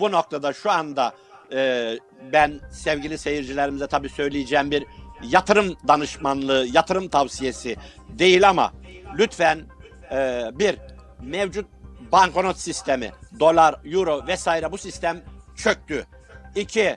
Bu noktada şu anda e, ben sevgili seyircilerimize tabii söyleyeceğim bir yatırım danışmanlığı, yatırım tavsiyesi değil ama lütfen e, bir mevcut banknot sistemi, dolar, euro vesaire bu sistem çöktü. İki,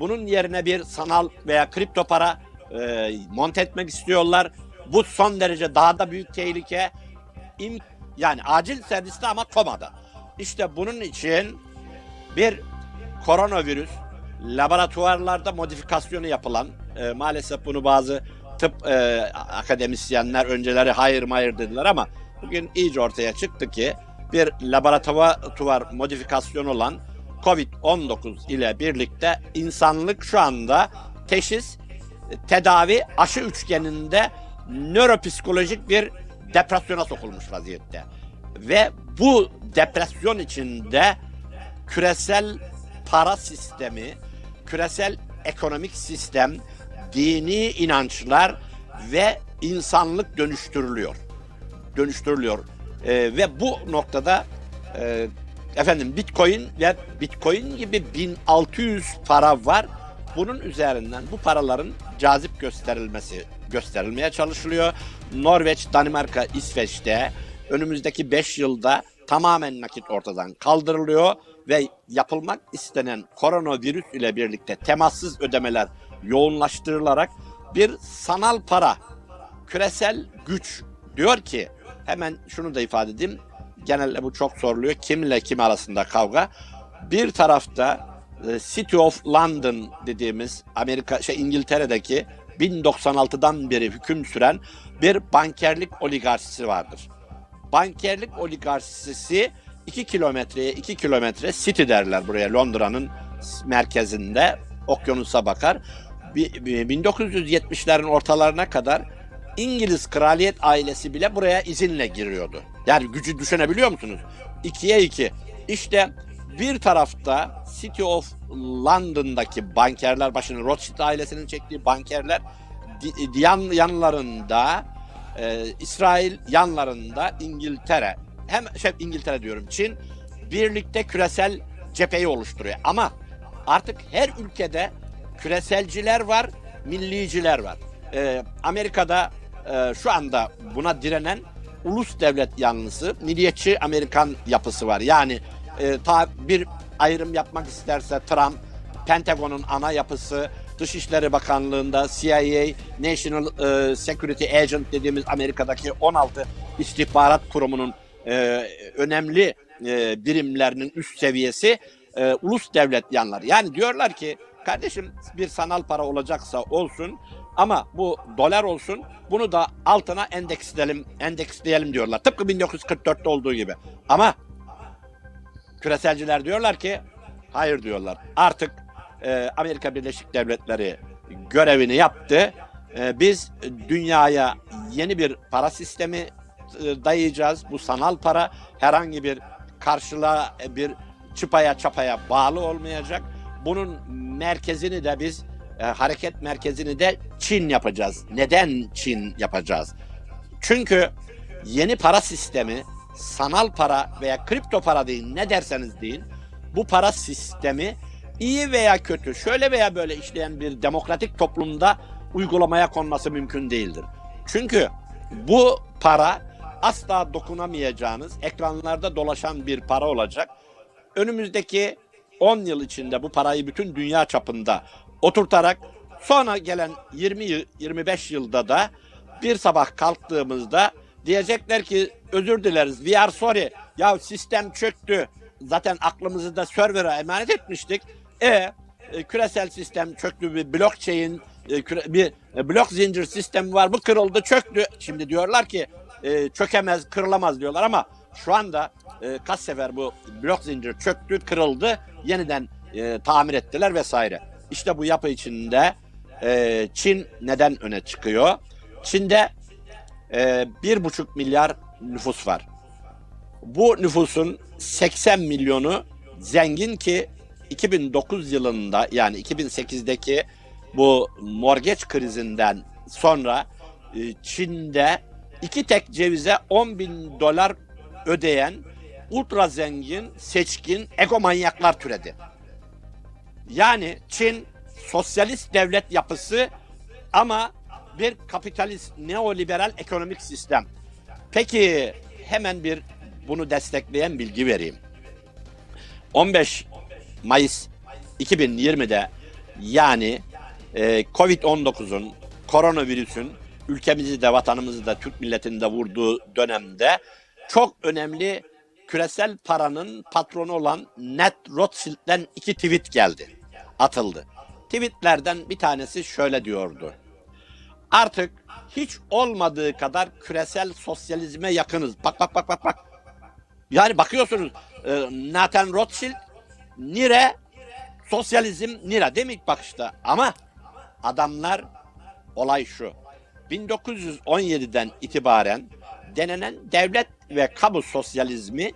bunun yerine bir sanal veya kripto para e, monte etmek istiyorlar. Bu son derece daha da büyük tehlike. İm- yani acil serviste ama komada. İşte bunun için bir koronavirüs laboratuvarlarda modifikasyonu yapılan e, maalesef bunu bazı tıp e, akademisyenler önceleri hayır hayır dediler ama bugün iyice ortaya çıktı ki bir laboratuvar modifikasyonu olan Covid-19 ile birlikte insanlık şu anda teşhis, tedavi, aşı üçgeninde nöropsikolojik bir depresyona sokulmuş vaziyette. Ve bu depresyon içinde küresel para sistemi, küresel ekonomik sistem, dini inançlar ve insanlık dönüştürülüyor. Dönüştürülüyor. Ee, ve bu noktada e, efendim Bitcoin ve Bitcoin gibi 1600 para var. Bunun üzerinden bu paraların cazip gösterilmesi gösterilmeye çalışılıyor. Norveç, Danimarka, İsveç'te önümüzdeki 5 yılda tamamen nakit ortadan kaldırılıyor ve yapılmak istenen koronavirüs ile birlikte temassız ödemeler yoğunlaştırılarak bir sanal para, küresel güç diyor ki hemen şunu da ifade edeyim. Genelde bu çok soruluyor. Kimle kim arasında kavga? Bir tarafta e, City of London dediğimiz Amerika şey İngiltere'deki 1096'dan beri hüküm süren bir bankerlik oligarşisi vardır. Bankerlik oligarşisi 2 kilometreye 2 kilometre City derler buraya Londra'nın merkezinde okyanusa bakar. Bi- bi- 1970'lerin ortalarına kadar İngiliz kraliyet ailesi bile buraya izinle giriyordu. Yani gücü düşünebiliyor musunuz? İkiye iki. İşte bir tarafta City of London'daki bankerler başını Rothschild ailesinin çektiği bankerler yan yanlarında e, İsrail yanlarında İngiltere hem şey İngiltere diyorum Çin birlikte küresel cepheyi oluşturuyor. Ama artık her ülkede küreselciler var, milliciler var. E, Amerika'da e, şu anda buna direnen ulus devlet yanlısı, milliyetçi Amerikan yapısı var. Yani e, ta bir ayrım yapmak isterse Trump, Pentagon'un ana yapısı, Dışişleri Bakanlığı'nda CIA, National e, Security Agent dediğimiz Amerika'daki 16 istihbarat kurumunun e, önemli e, birimlerinin üst seviyesi ulus devlet yanları. Yani diyorlar ki kardeşim bir sanal para olacaksa olsun ama bu dolar olsun bunu da altına endeksleyelim, endeksleyelim diyorlar. Tıpkı 1944'te olduğu gibi. Ama küreselciler diyorlar ki hayır diyorlar. Artık e, Amerika Birleşik Devletleri görevini yaptı. E, biz dünyaya yeni bir para sistemi e, dayayacağız. Bu sanal para herhangi bir karşılığa e, bir çıpaya çapaya bağlı olmayacak. Bunun merkezini de biz e, hareket merkezini de Çin yapacağız. Neden Çin yapacağız? Çünkü yeni para sistemi sanal para veya kripto para deyin ne derseniz deyin bu para sistemi iyi veya kötü şöyle veya böyle işleyen bir demokratik toplumda uygulamaya konması mümkün değildir. Çünkü bu para asla dokunamayacağınız ekranlarda dolaşan bir para olacak. Önümüzdeki 10 yıl içinde bu parayı bütün dünya çapında oturtarak sonra gelen 20 yıl 25 yılda da bir sabah kalktığımızda diyecekler ki özür dileriz we are sorry ya sistem çöktü zaten aklımızı da server'a emanet etmiştik e, e, küresel sistem çöktü bir blockchain e, bir e, blok zincir sistemi var bu kırıldı çöktü şimdi diyorlar ki e, çökemez kırılamaz diyorlar ama şu anda e, kaç sefer bu blok zincir çöktü kırıldı yeniden tamir ettiler vesaire. İşte bu yapı içinde Çin neden öne çıkıyor? Çin'de bir buçuk milyar nüfus var. Bu nüfusun 80 milyonu zengin ki 2009 yılında yani 2008'deki bu mortgage krizinden sonra e, Çin'de iki tek cevize 10 bin dolar ödeyen ultra zengin, seçkin, egomanyaklar türedi. Yani Çin sosyalist devlet yapısı ama bir kapitalist neoliberal ekonomik sistem. Peki hemen bir bunu destekleyen bilgi vereyim. 15 Mayıs 2020'de yani e, Covid-19'un, koronavirüsün ülkemizi de vatanımızı da Türk milletini de vurduğu dönemde çok önemli küresel paranın patronu olan Ned Rothschild'den iki tweet geldi. Atıldı. Tweetlerden bir tanesi şöyle diyordu. Artık hiç olmadığı kadar küresel sosyalizme yakınız. Bak bak bak bak bak. Yani bakıyorsunuz e, Nathan Rothschild nire sosyalizm nire değil mi ilk bakışta? Ama adamlar olay şu. 1917'den itibaren denenen devlet ve kamu sosyalizmi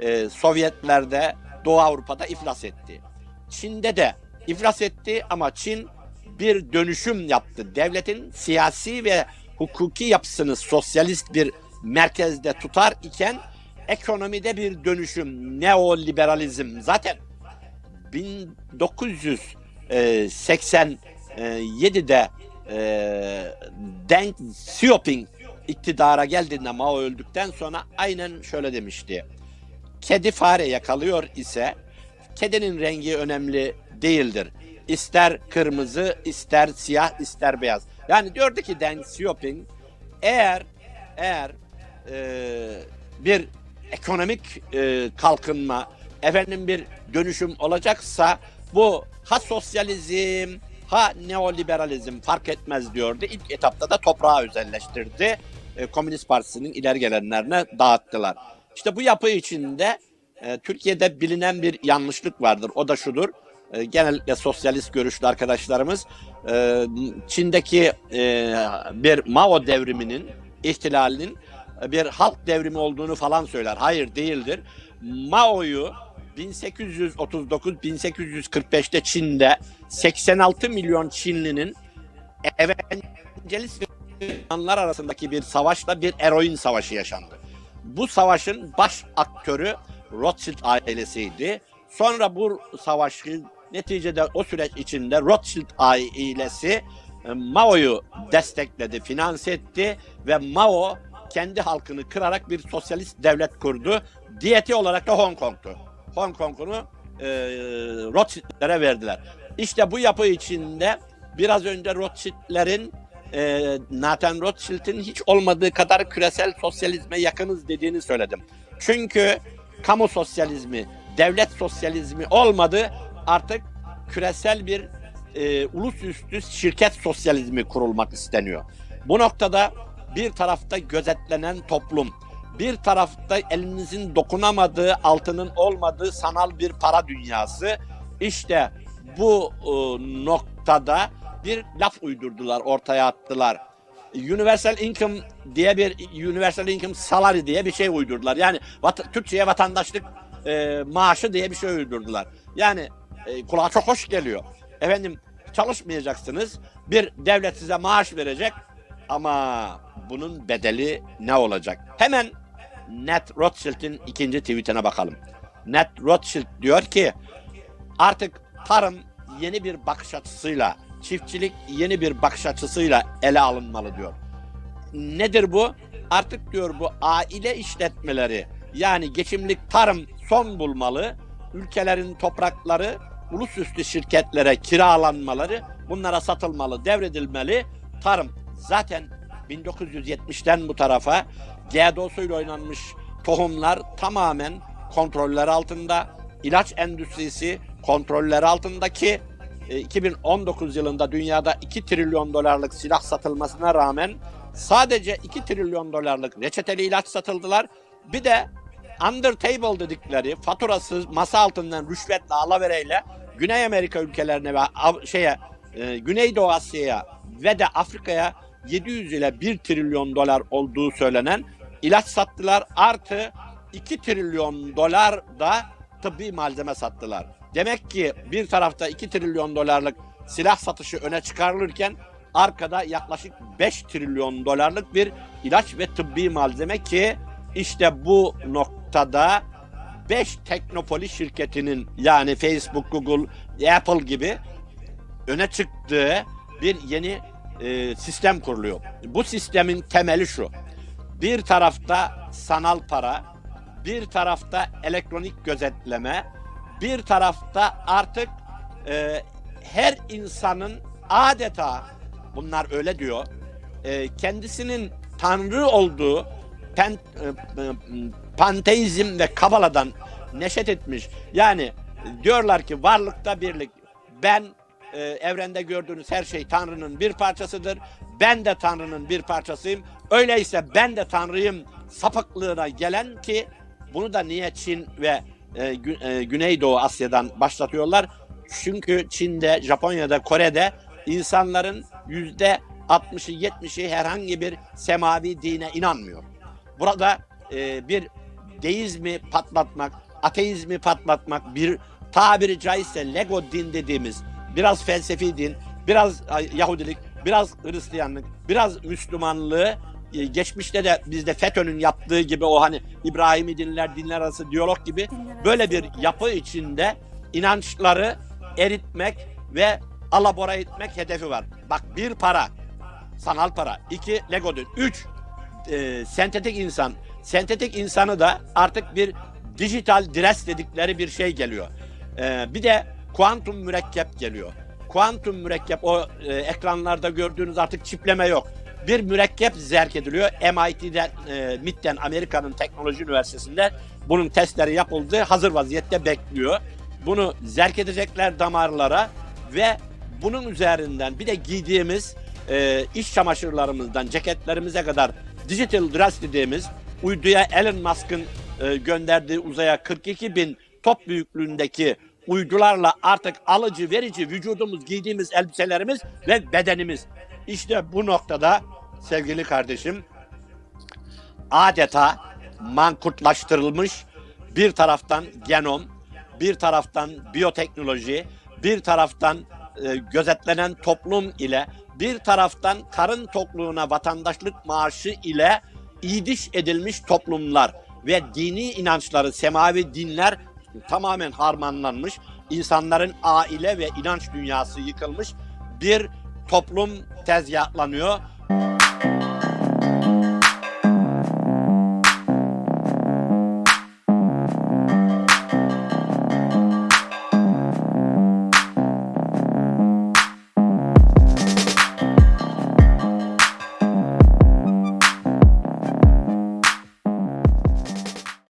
e, Sovyetlerde Doğu Avrupa'da iflas etti. Çin'de de iflas etti ama Çin bir dönüşüm yaptı. Devletin siyasi ve hukuki yapısını sosyalist bir merkezde tutar iken ekonomide bir dönüşüm, neoliberalizm zaten 1987'de e, Deng Xiaoping iktidara geldiğinde Mao öldükten sonra aynen şöyle demişti. Kedi fare yakalıyor ise kedinin rengi önemli değildir. İster kırmızı, ister siyah, ister beyaz. Yani diyordu ki Deng Xiaoping eğer eğer e, bir ekonomik e, kalkınma, efendim bir dönüşüm olacaksa bu ha sosyalizm ha neoliberalizm fark etmez diyordu. İlk etapta da toprağı özelleştirdi. E, Komünist Partisi'nin ileri gelenlerine dağıttılar. İşte bu yapı içinde e, Türkiye'de bilinen bir yanlışlık vardır. O da şudur. E, genellikle sosyalist görüşlü arkadaşlarımız e, Çin'deki bir Mao devriminin ihtilalinin bir halk devrimi olduğunu falan söyler. Hayır değildir. Mao'yu 1839-1845'te Çin'de 86 milyon Çinlinin evangelist Müslümanlar arasındaki bir savaşla bir eroin savaşı yaşandı. Bu savaşın baş aktörü Rothschild ailesiydi. Sonra bu savaşın neticede o süreç içinde Rothschild ailesi e, Mao'yu destekledi, finanse etti ve Mao kendi halkını kırarak bir sosyalist devlet kurdu. Diyeti olarak da Hong Kong'tu. Hong Kong'unu e, Rothschild'lere verdiler. İşte bu yapı içinde biraz önce Rothschild'lerin e, Nathan Rothschild'in hiç olmadığı kadar küresel sosyalizme yakınız dediğini söyledim. Çünkü kamu sosyalizmi, devlet sosyalizmi olmadı. Artık küresel bir e, ulusüstü şirket sosyalizmi kurulmak isteniyor. Bu noktada bir tarafta gözetlenen toplum, bir tarafta elinizin dokunamadığı, altının olmadığı sanal bir para dünyası. İşte bu e, noktada bir laf uydurdular, ortaya attılar. Universal income diye bir universal income salary diye bir şey uydurdular. Yani vat- Türkçe'ye vatandaşlık e, maaşı diye bir şey uydurdular. Yani e, kulağa çok hoş geliyor. Efendim çalışmayacaksınız. Bir devlet size maaş verecek ama bunun bedeli ne olacak? Hemen Ned Rothschild'in ikinci tweetine bakalım. Ned Rothschild diyor ki artık tarım yeni bir bakış açısıyla, çiftçilik yeni bir bakış açısıyla ele alınmalı diyor. Nedir bu? Artık diyor bu aile işletmeleri yani geçimlik tarım son bulmalı. Ülkelerin toprakları ulusüstü şirketlere kiralanmaları, bunlara satılmalı, devredilmeli. Tarım zaten 1970'ten bu tarafa GDO'suyla oynanmış tohumlar tamamen kontroller altında. İlaç endüstrisi kontroller altındaki e, 2019 yılında dünyada 2 trilyon dolarlık silah satılmasına rağmen sadece 2 trilyon dolarlık reçeteli ilaç satıldılar. Bir de under table dedikleri faturasız masa altından rüşvetle alavereyle Güney Amerika ülkelerine ve şeye e, Güneydoğu Asya'ya ve de Afrika'ya 700 ile 1 trilyon dolar olduğu söylenen ilaç sattılar. Artı 2 trilyon dolar da tıbbi malzeme sattılar. Demek ki bir tarafta 2 trilyon dolarlık silah satışı öne çıkarılırken arkada yaklaşık 5 trilyon dolarlık bir ilaç ve tıbbi malzeme ki işte bu noktada 5 teknopoli şirketinin yani Facebook, Google, Apple gibi öne çıktığı bir yeni e, sistem kuruluyor. Bu sistemin temeli şu. Bir tarafta sanal para, bir tarafta elektronik gözetleme, bir tarafta artık e, her insanın adeta bunlar öyle diyor e, kendisinin tanrı olduğu pen, e, e, panteizm ve kabaladan neşet etmiş. Yani diyorlar ki varlıkta birlik. Ben e, evrende gördüğünüz her şey Tanrı'nın bir parçasıdır. Ben de Tanrı'nın bir parçasıyım. Öyleyse ben de Tanrıyım sapıklığına gelen ki bunu da niye Çin ve e, Gü- e, Güneydoğu Asya'dan başlatıyorlar? Çünkü Çin'de, Japonya'da, Kore'de insanların yüzde 60'ı 70'i herhangi bir semavi dine inanmıyor. Burada e, bir deizmi patlatmak, ateizmi patlatmak, bir tabiri caizse Lego din dediğimiz biraz felsefi din, biraz Yahudilik, biraz Hristiyanlık, biraz Müslümanlığı e, geçmişte de bizde FETÖ'nün yaptığı gibi o hani İbrahimi dinler, dinler arası diyalog gibi böyle bir yapı içinde inançları eritmek ve alabora etmek hedefi var. Bak bir para, sanal para. iki Lego din. Üç e, sentetik insan. Sentetik insanı da artık bir dijital dress dedikleri bir şey geliyor. E, bir de kuantum mürekkep geliyor. Kuantum mürekkep o e, ekranlarda gördüğünüz artık çipleme yok. Bir mürekkep zerk ediliyor. MIT'den, e, MIT'ten Amerika'nın teknoloji üniversitesinde bunun testleri yapıldı. Hazır vaziyette bekliyor. Bunu zerk edecekler damarlara ve bunun üzerinden bir de giydiğimiz e, iş çamaşırlarımızdan ceketlerimize kadar digital dress dediğimiz uyduya Elon Musk'ın e, gönderdiği uzaya 42 bin top büyüklüğündeki uydularla artık alıcı verici vücudumuz giydiğimiz elbiselerimiz ve bedenimiz. İşte bu noktada sevgili kardeşim adeta mankurtlaştırılmış bir taraftan genom, bir taraftan biyoteknoloji, bir taraftan e, gözetlenen toplum ile bir taraftan karın tokluğuna vatandaşlık maaşı ile idiş edilmiş toplumlar ve dini inançları, semavi dinler tamamen harmanlanmış, insanların aile ve inanç dünyası yıkılmış bir toplum tezgahlanıyor